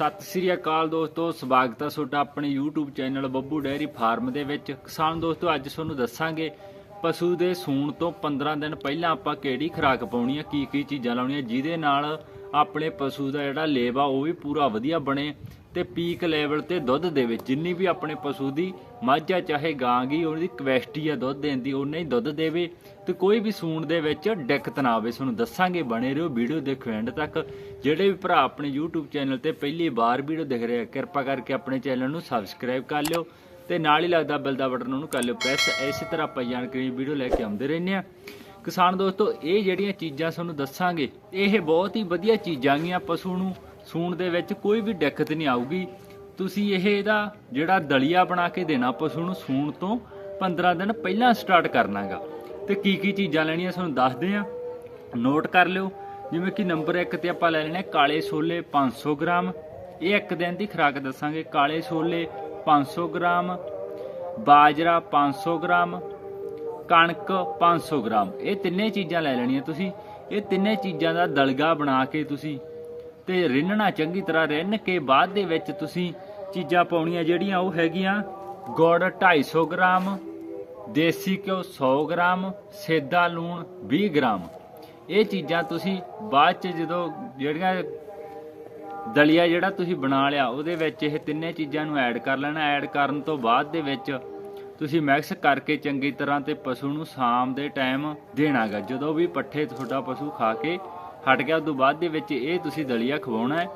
ਸਤਿ ਸ੍ਰੀ ਅਕਾਲ ਦੋਸਤੋ, ਸਵਾਗਤ ਹੈ ਤੁਹਾਡਾ ਆਪਣੇ YouTube channel Babbu dairy farm ਦੇ ਵਿੱਚ। ਕਿਸਾਨ ਦੋਸਤੋ, ਅੱਜ ਤੁਹਾਨੂੰ ਦੱਸਾਂਗੇ ਪਸ਼ੂ ਦੇ ਸੂਣ ਤੋਂ 15 ਦਿਨ ਪਹਿਲਾਂ ਆਪਾਂ ਕਿਹੜੀ ਖੁਰਾਕ ਪਾਉਣੀ ਹੈ ਕੀ ਕੀ ਚੀਜ਼ਾਂ ਲਾਉਣੀਆਂ, ਜਿਹਦੇ ਨਾਲ ਆਪਣੇ ਪਸ਼ੂ ਦਾ ਜਿਹੜਾ ਲੇਵ ਆ, ਉਹ ਵੀ ਪੂਰਾ ਵਧੀਆ ਬਣੇ ਤੇ ਪੀਕ ਲੈਵਲ ਤੇ ਦੁੱਧ ਦੇਵੇ ਜਿੰਨੀ ਵੀ ਆਪਣੇ ਪਸ਼ੂ ਦੀ ਮੱਝ ਆ ਚਾਹੇ ਗਾਂ ਗੀ ਉਹਦੀ ਕਵੈਸਟੀ ਆ ਦੁੱਧ ਦੇਣ ਦੀ ਉਹਨੇ ਹੀ ਦੁੱਧ ਦੇਵੇ ਤੇ ਕੋਈ ਵੀ ਸੂਣ ਦੇ ਵਿੱਚ ਦਿੱਕਤ ਨਾ ਆਵੇ। ਤੁਹਾਨੂੰ ਦੱਸਾਂਗੇ, ਬਣੇ ਰਹੋ ਵੀਡੀਓ ਦੇਖੋ ਐਂਡ ਤੱਕ। ਜਿਹੜੇ ਵੀ ਭਰਾ ਆਪਣੇ YouTube ਚੈਨਲ ਤੇ ਪਹਿਲੀ ਵਾਰ ਵੀਡੀਓ ਦੇਖ ਰਹੇ ਆ, ਕਿਰਪਾ ਕਰਕੇ ਆਪਣੇ ਚੈਨਲ ਨੂੰ ਸਬਸਕ੍ਰਾਈਬ ਕਰ ਲਿਓ। ਤੇ ਨਾਲ ਹੀ ਲੱਗਦਾ ਬਿੱਲ ਦਾ ਬਟਨ ਉਹਨੂੰ ਕਰ ਲਿਓ ਪ੍ਰੈਸ ਇਸੇ ਤਰ੍ਹਾਂ ਆਪਾਂ ਜਾਣਕਾਰੀ ਵੀਡੀਓ ਲੈ ਕੇ ਆਉਂਦੇ ਰਹਿੰਦੇ ਆ ਕਿਸਾਨ ਦੋਸਤੋ, ਇਹ ਜਿਹੜੀਆਂ ਚੀਜ਼ਾਂ ਤੁਹਾਨੂੰ ਦੱਸਾਂਗੇ, ਇਹ ਬਹੁਤ ਹੀ ਵਧੀਆ ਚੀਜ਼ਾਂ ਗੀਆਂ ਪਸ਼ੂ ਨੂੰ। ਸੂਣ ਦੇ ਵਿੱਚ ਕੋਈ ਵੀ ਦਿੱਕਤ ਨਹੀਂ ਆਊਗੀ। ਤੁਸੀਂ ਇਹ ਇਹਦਾ ਜਿਹੜਾ ਦਲੀਆ ਬਣਾ ਕੇ ਦੇਣਾ ਪਸ਼ੂ ਨੂੰ ਸੂਣ ਤੋਂ 15 ਦਿਨ ਪਹਿਲਾਂ ਸਟਾਰਟ ਕਰਨਾਗਾ। ਤੇ ਕੀ ਕੀ ਚੀਜ਼ਾਂ ਲੈਣੀਆਂ ਤੁਹਾਨੂੰ ਦੱਸਦੇ ਆ ਨੋਟ ਕਰ ਲਿਓ। ਜਿਵੇਂ ਕਿ ਨੰਬਰ 1 ਤੇ ਆਪਾਂ ਲੈ ਲੈਣੇ ਕਾਲੇ ਛੋਲੇ 500 ਗ੍ਰਾਮ। ਇਹ ਇੱਕ ਦਿਨ ਦੀ ਖੁਰਾਕ ਦੱਸਾਂਗੇ। ਕਾਲੇ ਛੋਲੇ 500 ਗ੍ਰਾਮ, ਬਾਜਰਾ 500 ਗ੍ਰਾਮ, ਕਣਕ 500 ਗ੍ਰਾਮ। ਇਹ ਤਿੰਨੇ ਚੀਜ਼ਾਂ ਲੈ ਲੈਣੀਆਂ ਤੁਸੀਂ। ਇਹ ਤਿੰਨੇ ਚੀਜ਼ਾਂ ਦਾ ਦਲਗਾ ਬਣਾ ਕੇ ਤੁਸੀਂ ਤੇ ਰਿੰਨਣਾ ਚੰਗੀ ਤਰ੍ਹਾਂ ਰਿੰਨ ਕੇ ਬਾਅਦ ਦੇ ਵਿੱਚ ਤੁਸੀਂ ਚੀਜ਼ਾਂ ਪਾਉਣੀਆਂ ਜਿਹੜੀਆਂ ਉਹ ਹੈਗੀਆਂ ਗੁੜ 250 ਗ੍ਰਾਮ, ਦੇਸੀ ਘਿਓ 100 ਗ੍ਰਾਮ, ਸੇਦਾ ਲੂਣ 20 ਗ੍ਰਾਮ। ਇਹ ਚੀਜ਼ਾਂ ਤੁਸੀਂ ਬਾਅਦ ਚ ਜਦੋਂ ਜਿਹੜੀਆਂ ਦਲੀਆ ਜਿਹੜਾ ਤੁਸੀਂ ਬਣਾ ਲਿਆ, ਉਹਦੇ ਵਿੱਚ ਇਹ ਤਿੰਨੇ ਚੀਜ਼ਾਂ ਨੂੰ ਐਡ ਕਰ ਲੈਣਾ। ਐਡ ਕਰਨ ਤੋਂ ਬਾਅਦ ਦੇ ਵਿੱਚ ਤੁਸੀਂ ਮਿਕਸ ਕਰਕੇ ਚੰਗੀ ਤਰ੍ਹਾਂ ਤੇ ਪਸ਼ੂ ਨੂੰ ਸ਼ਾਮ ਦੇ ਟਾਈਮ ਦੇਣਾਗਾ। ਜਦੋਂ ਵੀ ਪੱਠੇ ਤੁਹਾਡਾ ਪਸ਼ੂ ਖਾ ਕੇ ਹਟ ਗਿਆ, ਉਦੋਂ ਬਾਅਦ ਦੇ ਵਿੱਚ ਇਹ ਤੁਸੀਂ ਦਲੀਆ ਖਵਾਉਣਾ ਹੈ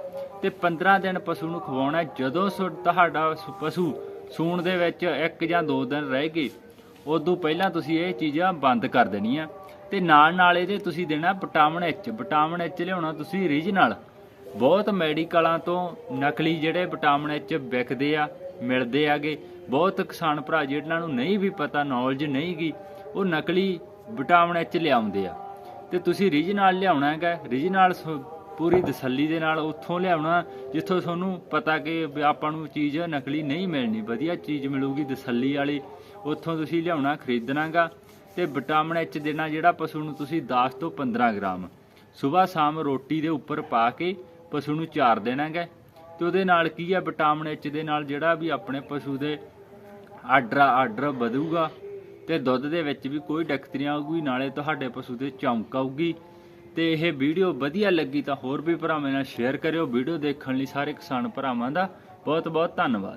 ਤੇ 15 ਦਿਨ ਪਸ਼ੂ ਨੂੰ ਖਵਾਉਣਾ ਜਦੋਂ ਸੁ- ਤੁਹਾਡਾ ਪਸ਼ੂ ਸੂਣ ਦੇ ਵਿੱਚ ਇੱਕ ਜਾਂ ਦੋ ਦਿਨ ਰਹਿ ਗਏ, ਉਦੋਂ ਪਹਿਲਾਂ ਤੁਸੀਂ ਇਹ ਚੀਜ਼ਾਂ ਬੰਦ ਕਰ ਦੇਣੀਆਂ। ਤੇ ਨਾਲ ਨਾਲ ਇਹਦੇ ਤੁਸੀਂ ਦੇਣਾ ਵਿਟਾਮਿਨ ਐਚ ਵਿਟਾਮਿਨ ਐਚ ਲਿਆਉਣਾ ਤੁਸੀਂ ਰੀਜਨਲ ਬਹੁਤ ਮੈਡੀਕਲਾਂ ਤੋਂ ਨਕਲੀ ਜਿਹੜੇ ਵਿਟਾਮਿਨ ਐਚ ਵਿਕਦੇ ਆ, ਮਿਲਦੇ ਆਗੇ। ਬਹੁਤ ਕਿਸਾਨ ਭਰਾ ਜਿਹਨਾਂ ਨੂੰ ਨਹੀਂ ਵੀ ਪਤਾ ਨੌਲੇਜ ਨਹੀਂ ਗੀ, ਉਹ ਨਕਲੀ ਵਿਟਾਮਿਨ ਐਚ ਲਿਆਉਂਦੇ ਆ। ਤੇ ਤੁਸੀਂ ਰੀਜਨਲ ਲਿਆਉਣਾ ਹੈਗਾ, ਰੀਜਨਲ ਪੂਰੀ ਤਸੱਲੀ ਦੇ ਨਾਲ ਉੱਥੋਂ ਲਿਆਉਣਾ, ਜਿੱਥੋਂ ਤੁਹਾਨੂੰ ਪਤਾ ਕਿ ਆਪਾਂ ਨੂੰ ਚੀਜ਼ ਨਕਲੀ ਨਹੀਂ ਮਿਲਣੀ, ਵਧੀਆ ਚੀਜ਼ ਮਿਲੂਗੀ ਤਸੱਲੀ ਵਾਲੀ, ਉੱਥੋਂ ਤੁਸੀਂ ਲਿਆਉਣਾ, ਖਰੀਦਣਾਗਾ। ਤੇ ਵਿਟਾਮਿਨ ਐਚ ਦੇਣਾ ਜਿਹੜਾ ਪਸ਼ੂ ਨੂੰ ਤੁਸੀਂ 10 ਤੋਂ 15 ਗ੍ਰਾਮ ਸਵੇਰ ਸ਼ਾਮ ਰੋਟੀ ਦੇ ਉੱਪਰ ਪਾ ਕੇ ਪਸ਼ੂ ਨੂੰ ਚਾਰ ਦੇਣਾਗਾ। ਤੇ ਉਹਦੇ ਨਾਲ ਕੀ ਆ, ਵਿਟਾਮਿਨ ਐਚ ਦੇ ਨਾਲ ਜਿਹੜਾ ਵੀ ਆਪਣੇ ਪਸ਼ੂ ਦੇ ਆਰਡਰ ਆਡਰ ਵਧੂਗਾ ਤੇ ਦੁੱਧ ਦੇ ਵਿੱਚ ਵੀ ਕੋਈ ਦਿੱਕਤ ਨਹੀਂ ਆਊਗੀ, ਨਾਲੇ ਤੁਹਾਡੇ ਪਸ਼ੂ ਦੇ ਚਮਕ ਆਊਗੀ। ਤੇ ਇਹ ਵੀਡੀਓ ਵਧੀਆ ਲੱਗੀ ਤਾਂ ਹੋਰ ਵੀ ਭਰਾਵਾਂ ਨਾਲ ਸ਼ੇਅਰ ਕਰਿਓ। ਵੀਡੀਓ ਦੇਖਣ ਲਈ ਸਾਰੇ ਕਿਸਾਨ ਭਰਾਵਾਂ ਦਾ ਬਹੁਤ ਬਹੁਤ ਧੰਨਵਾਦ।